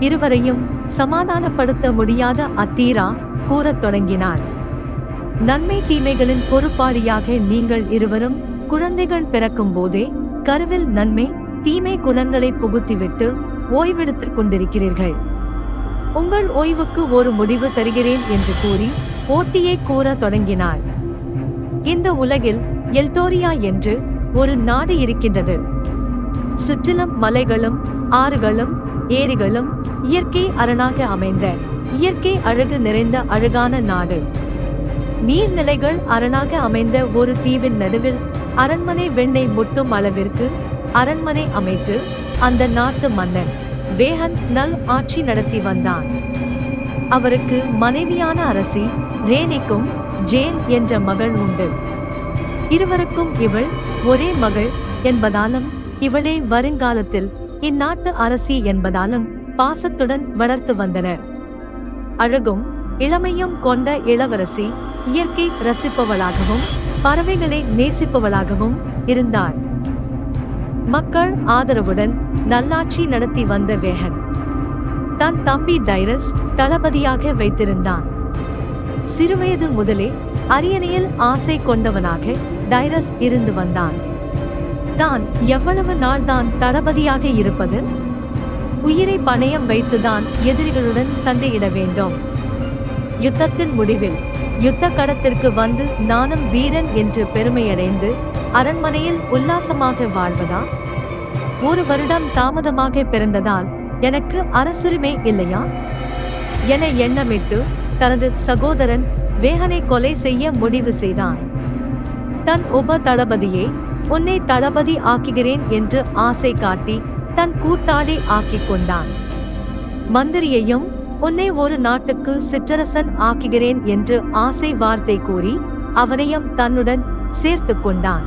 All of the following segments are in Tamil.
இருவரையும் சமாதானப்படுத்த முடியாத அத்தீரா கூறத் தொடங்கினார். நன்மை தீமைகளின் பொறுப்பாளியாக நீங்கள் இருவரும் குழந்தைகள் பிறக்கும் போதே கருவில் நன்மை தீமை குணங்களை புகுத்திவிட்டு ஓய்வெடுத்துக் கொண்டிருக்கிறீர்கள். உங்கள் ஓய்வுக்கு ஒரு முடிவு தருகிறேன் என்று கூறி போட்டியை கூறத் தொடங்கினார். இந்த உலகில் எல்டோரியா என்று ஒரு நாடு இருக்கின்றது. சுற்றிலும் மலைகளும் ஆறுகளும் ஏரிகளும் இயற்கை அரணாக அமைந்த இயற்கை அழகு நிறைந்த அழகான நாடு. நீர்நிலைகள் அரணாக அமைந்த ஒரு தீவின் நடுவில் அரண்மனை வெண்ணெய் முட்டும் அளவிற்கு அரண்மனை அமைத்து அந்த நாட்டு மன்னன் வேகன் நல் ஆட்சி நடத்தி வந்தான். அவருக்கு மனைவியான அரசி ரேனிக்கும் ஜேன் என்ற மகள் உண்டு. இருவருக்கும் இவள் ஒரே மகள் என்பதாலும் இவளே வருங்காலத்தில் இந்நாட்டு அரசி என்பதாலும் பாசத்துடன் வளர்த்து வந்தனர் அழகும் இளமையும் கொண்ட இளவரசி இயற்கை ரசிப்பவளாகவும் பறவைகளை நேசிப்பவளாகவும் இருந்தாள். மக்கள் ஆதரவுடன் நல்லாட்சி நடத்தி வந்த வேகன். தன் தம்பி டைரஸ் தளபதியாக வைத்திருந்தான். சிறுவயது முதலே அரியணையில் ஆசை கொண்டவனாக டைரஸ் இருந்து வந்தான். தான் எவ்வளவு நாள் தான் தளபதியாக இருப்பது? உயிரை பணயம் வைத்துதான் எதிரிகளுடன் சண்டையிட வேண்டும். யுத்தத்தின் முடிவில் யுத்த கடத்திற்கு வந்து நானும் வீரன் என்று பெருமையடைந்து அரண்மனையில் உல்லாசமாக வாழ்வதா? ஒரு வருடம் தாமதமாக பிறந்ததால் எனக்கு அரசுரிமை இல்லையா? என எண்ணமிட்டு தனது சகோதரன் வேகனை கொலை செய்ய முடிவு செய்தான். தன் உப தளபதியை உன்னை தளபதி ஆக்குகிறேன் என்று ஆசை காட்டி தன் கூட்டாளி ஆக்கிக் கொண்டான். மந்திரியையும் உன்னை ஒரு நாட்டுக்கு சிற்றரசன் ஆக்குகிறேன் என்று ஆசை வார்த்தை கூறி அவனையும் தன்னுடன் சேர்த்து கொண்டான்.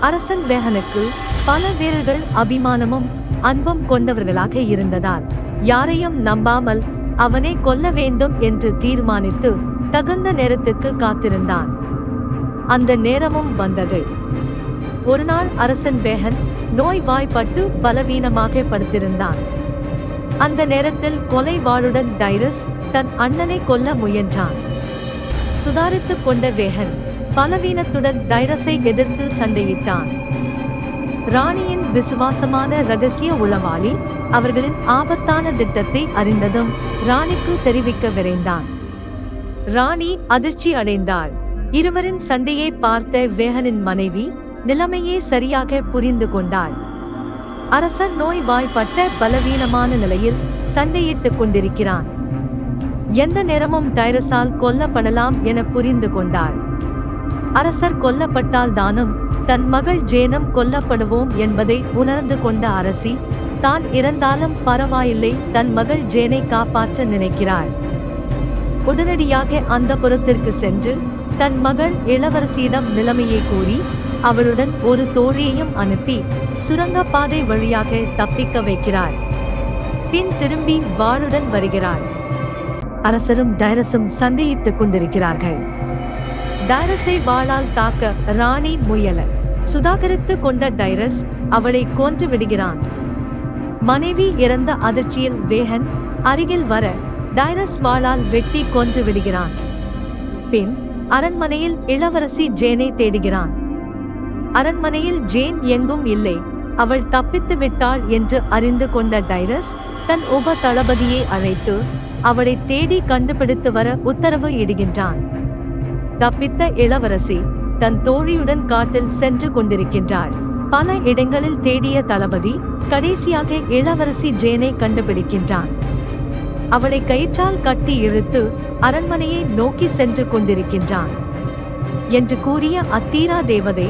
அரசன் வேகனுக்கு பல வீரர்கள் அபிமானமும் அன்பும் கொண்டவர்களாக இருந்ததால் யாரையும் நம்பாமல் அவனை கொல்ல வேண்டும் என்று தீர்மானித்து தகுந்த நேரத்துக்கு காத்திருந்தான். அந்த நேரமும் வந்தது. ஒரு நாள் அரசன் வேகன் நோய்வாய்ப்பட்டு பலவீனமாக படுத்திருந்தான். அந்த நேரத்தில் கொலை வாளுடன் டைரஸ் தன் அண்ணனை கொல்ல முயன்றான். சுதாரித்துக் கொண்ட வேகன் பலவீனத்துடன் டைரஸை எதிர்த்து சண்டையிட்டான். ராணியின் விசுவாசமான ரகசிய உளவாளி அவர்களின் ஆபத்தான திட்டத்தை அறிந்ததும் ராணிக்கு தெரிவிக்க விரைந்தான். ராணி அதிர்ச்சி அடைந்தாள். இருவரின் சண்டையை பார்த்த வேகனின் மனைவி நிலைமையே சரியாக புரிந்து கொண்டாள். அரசர் நோய்வாய்ப்பட்ட பலவீனமான நிலையில் சண்டையிட்டுக் கொண்டிருக்கிறான். எந்த நேரமும் டைரஸால் கொல்லப்படலாம் என புரிந்து கொண்டாள். அரசர் கொல்லப்பட்டால் தானும் தன் மகள் ஜேனம் கொல்லப்படுவோம் என்பதை உணர்ந்து கொண்ட அரசி தான் இறந்தாலும் பரவாயில்லை தன் மகள் ஜேனை காப்பாற்ற நினைக்கிறாள். உடனடியாக அந்த புறத்திற்கு சென்று தன் மகள் இளவரசியிடம் நிலைமையை கூறி அவளுடன் ஒரு தோழியையும் அனுப்பி சுரங்கப்பாதை வழியாக தப்பிக்க வைக்கிறாள். பின் திரும்பி வாளுடன் வருகிறாள். அரசரும் டைரஸும் சண்டையிட்டுக் கொண்டிருக்கிறார்கள். டைரஸை வாளால் தாக்க ராணி முயல. சுதாகரித்து கொண்ட டைரஸ் அவளை கொன்று விடுகிறான். மனைவி இறந்த அதிர்ச்சியில் வேகன் அருகில் வர டைரஸ் வாளால் வெட்டி கொன்று விடுகிறான். பின் அரண்மனையில் இளவரசி ஜேனை தேடுகிறான். அரண்மனையில் ஜேன் எங்கும் இல்லை. அவள் தப்பித்து விட்டாள் என்று அறிந்து கொண்ட டைரஸ் தன் உப தளபதியை அழைத்து அவளை தேடி கண்டுபிடித்து வர உத்தரவு இடுகின்றான். தப்பித்த இளவரசி தன் தோழியுடன் காட்டில் சென்று கொண்டிருக்கின்றாள். பல இடங்களில் தேடிய தளபதி கடைசியாக இளவரசி ஜேனை கண்டுபிடிக்கின்றான். அவளை கயிற்றால் கட்டி இழுத்து அரண்மனையை நோக்கி சென்று கொண்டிருக்கின்றான். என்று கூறிய அத்தீரா தேவதை